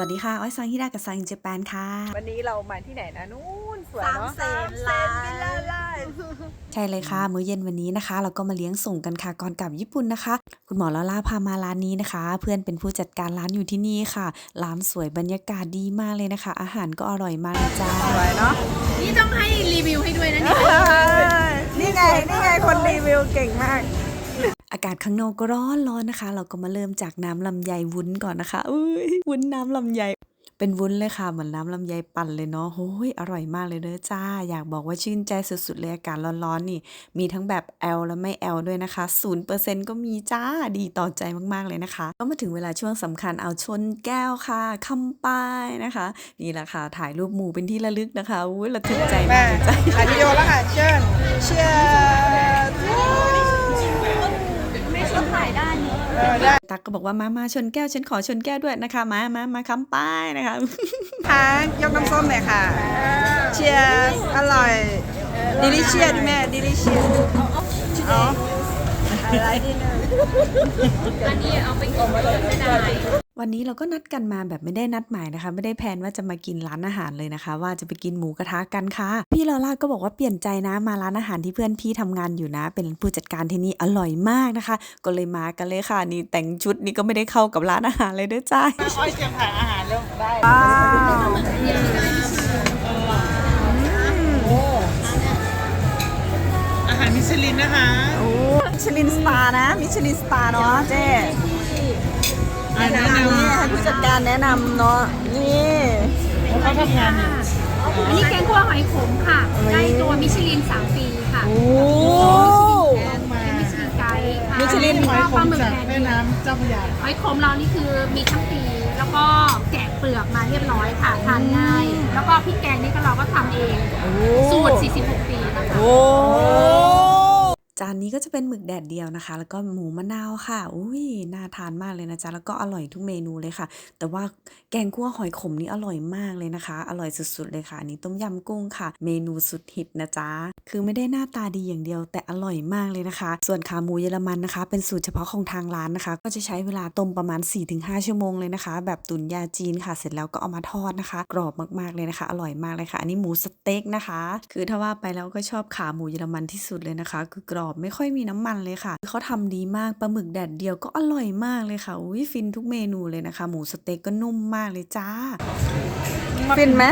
วัสดีค่ะ อ้อยซังฮิดากับซังเจแปนค่ะ วันนี้เรามาที่ไหนนะนู่นสวยเนาะสามเซนไลน์วิลล่าไลน์ใช่เลยค่ะ มื้อเย็นวันนี้นะคะ เราก็มาเลี้ยงส่งกันค่ะก่อนกลับญี่ปุ่นนะคะ คุณหมอลาล่าพามาร้านนี้นะคะ เพื่อนเป็นผู้จัดการร้านอยู่ที่นี่ค่ะ ร้านสวยบรรยากาศดีมากเลยนะคะ อาหารก็อร่อยมากเลยจ้าสวยเนาะนี่ต้องให้รีวิวให้ด้วยนะเนี่ยนี่ไงนี่ไงคนรีวิวเก่งมาก อากาศข้างนอกก็ร้อนร้อนนะคะ เราก็มาเริ่มจากน้ำลำไยวุ้นก่อนนะคะอุ้ยวุ้นน้ำลำไยเป็นวุ้นเลยค่ะ เหมือนน้ำลำไยปั่นเลยเนาะโอ้ยอร่อยมากเลยเด้อจ้า อยากบอกว่าชื่นใจสุดๆเลยอากาศร้อนๆนี่ มีทั้งแบบแอลและไม่แอลด้วยนะคะ 0%ก็มีจ้าดีต่อใจมากๆเลยนะคะ ก็มาถึงเวลาช่วงสำคัญเอาชนแก้วค่ะคำป้ายนะคะ นี่แหละค่ะ ถ่ายรูปหมู่เป็นที่ระลึกนะคะอุ้ยระทึกใจมากจ้าถ่ายวิโอแล้วค่ะ เชิญเชียร์ ถ่ายด้านนี้เออได้ตักก็บอกว่ามามาชนแก้วฉันขอชนแก้วด้วยนะคะ มามามาคำป้ายนะคะค่ะยกน้ำส้มหน่อยค่ะ เชียร์อร่อยดิลิเชียแม่ดิลิเชียเอาอะไรดีนึงอันนี้เอาไปกินไม่ได้ วันนี้เราก็นัดกันมาแบบไม่ได้นัดหมายนะคะ ไม่ได้แพลนว่าจะมากินร้านอาหารเลยนะคะ ว่าจะไปกินหมูกระทะกันค่ะ พี่ลอล่าก็บอกว่าเปลี่ยนใจนะมาร้านอาหารที่เพื่อนพี่ทำงานอยู่นะ เป็นผู้จัดการที่นี่อร่อยมากนะคะ ก็เลยมากันเลยค่ะ นี่แต่งชุดนี่ก็ไม่ได้เข้ากับร้านอาหารเลยเด้วยจ้าอ้อยเตรียมถ่ายอาหารเร็วได้ว้าวอาหารมิชลินนะคะโอ้มิชลินสตาร์นะมิชลินสตาร์เนาะเจ๊อ่า แนะนนี่ให้ผู้จัดการแนะนำเนาะนี่ำแล้วเขาทำงานอยู่อันนี้แกงคั่วหอยขมค่ะ ได้ตัวมิชลิน3ปีค่ะโอ้เป็นมิชลินไกด์ค่ะมิชลินหอยปขลามหมึกจากแดดแม่เดียวน้ำเจ้าพระยาหอยขมเรานี่คือมีทั้งปีแล้วก็แกะเปลือกมาเรียบร้อยค่ะทานง่ายแล้วก็พริกแกงนี่ก็เราก็ทำเองสูตร 46 ปีนะคะโอ้ จานนี้ก็จะเป็นหมึกแดดเดียวนะคะ แล้วก็หมูมะนาวค่ะ อุ้ยน่าทานมากเลยนะจ๊ะ แล้วก็อร่อยทุกเมนูเลยค่ะ แต่ว่าแกงคั่วหอยขมนี่อร่อยมากเลยนะคะ อร่อยสุดๆเลยค่ะ อันนี้ต้มยำกุ้งค่ะ เมนูสุดฮิตนะจ๊ะ คือไม่ได้หน้าตาดีอย่างเดียว แต่อร่อยมากเลยนะคะ ส่วนขาหมูเยอรมันนะคะ เป็นสูตรเฉพาะของทางร้านนะคะ ก็จะใช้เวลาต้มประมาณ 4-5 ชั่วโมงเลยนะคะ แบบตุ๋นยาจีนค่ะ เสร็จแล้วก็เอามาทอดนะคะ กรอบมากๆเลยนะคะ อร่อยมากเลยค่ะ อันนี้หมูสเต็กนะคะ คือถ้าว่าไปแล้วก็ชอบขาหมูเยอรมันที่สุดเลยนะคะ คือกรอบไม่ค่อยมีน้ำมันเลยค่ะเขาทำดีมากปลาหมึกแดดเดียวก็อร่อยมากเลยค่ะอุ้ยฟินทุกเมนูเลยนะคะ หมูสเต็กก็นุ่มมากเลยจ้าฟินไหม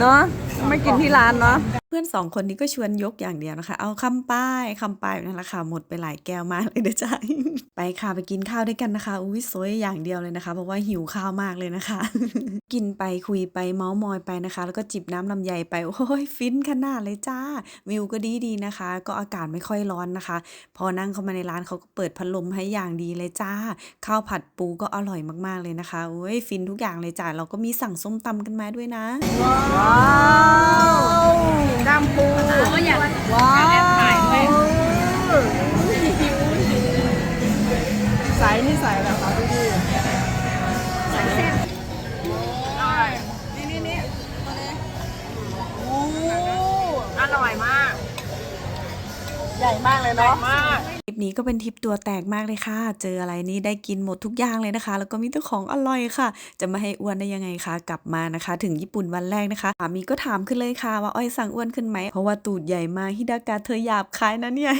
เนาะไม่กินที่ร้านเนาะเพื่อนสองคนนี้ก็ชวนยกอย่างเดียวนะคะ เอาคำป้ายคำป้ายนั่นแหละค่ะหมดไปหลายแก้วมากเลยเด้อจ้าไปค่ะไปกินข้าวด้วยกันนะคะ อุ้ยสวยอย่างเดียวเลยนะคะ เพราะว่าหิวข้าวมากเลยนะคะ กินไปคุยไปเมาส์มอยไปนะคะ แล้วก็จิบน้ำลำไยไป โอ้ยฟินขนาดเลยจ้า วิวก็ดีดีนะคะ ก็อากาศไม่ค่อยร้อนนะคะ พอนั่งเข้ามาในร้านเขาก็เปิดพัดลมให้อย่างดีเลยจ้า ข้าวผัดปูก็อร่อยมากๆเลยนะคะโอ้ยฟินทุกอย่างเลยจ้า เราก็มีสั่งส้มตำกันมาด้วยนะ ว้าวดำปูก็อยากว้าวแอบถ่ายด้วยใสนี่ใสแล้วค่ะพี่พี่นี่นี่นี่โอ้อร่อยมาก ใหญ่มากเลยเนาะมากทริป นี้ก็เป็นทริปตัวแตกมากเลยค่ะ เจออะไรนี่ได้กินหมดทุกอย่างเลยนะคะ แล้วก็มีแต่ของอร่อยค่ะ จะมาให้อ้วนได้ยังไงคะ กลับมานะคะ ถึงญี่ปุ่นวันแรกนะคะสามีก็ถามขึ้นเลยค่ะ ว่าอ้อยสั่งอ้วนขึ้นไหม เพราะว่าตูดใหญ่มากฮิดากาเธอหยาบคายนะเนี่ย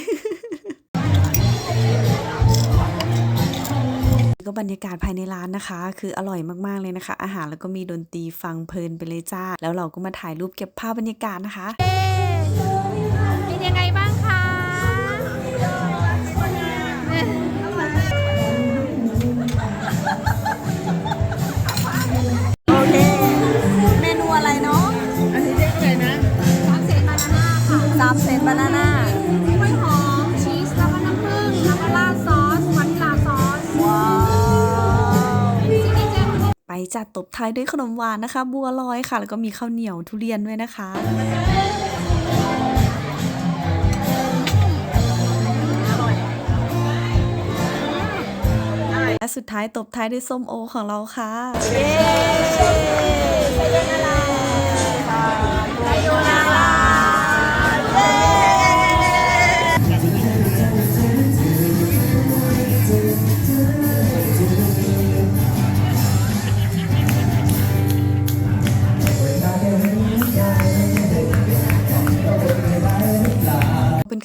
ก็บรรยากาศภายในร้านนะคะ คืออร่อยมากๆเลยนะคะ อาหารแล้วก็มีดนตรีฟังเพลินไปเลยจ้า แล้วเราก็มาถ่ายรูปเก็บภาพบรรยากาศนะคะ เป็นยังไงบ้าง จัดตบท้ายด้วยขนมหวานนะคะ บัวลอยค่ะ แล้วก็มีข้าวเหนียวทุเรียนด้วยนะคะและสุดท้ายตบท้ายด้วยส้มโอของเราค่ะ เย้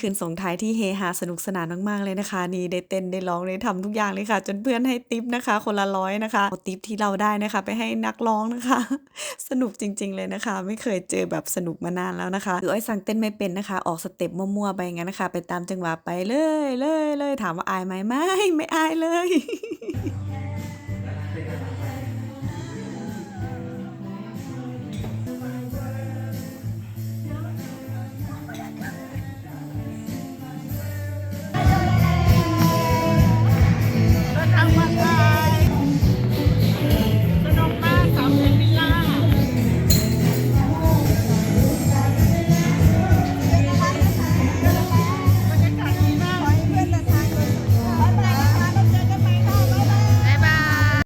คืนส่งท้ายที่เฮฮาสนุกสนานมากๆเลยนะคะ นี่ได้เต้นได้ร้องได้ทำทุกอย่างเลยค่ะ จนเพื่อนให้ติปนะคะ คนละร้อยนะคะเอาติปที่เราได้นะคะ ไปให้นักร้องนะคะ สนุกจริง ๆ เลยนะคะ ไม่เคยเจอแบบสนุกมานานแล้วนะคะคืออ้อยสั่งเต้นไม่เป็นนะคะ ออกสเต็ปมั่วๆไปงั้นนะคะ ไปตามจังหวะไปเลยเลยเลยถามว่าอายไหมไม่ไม่อายเลย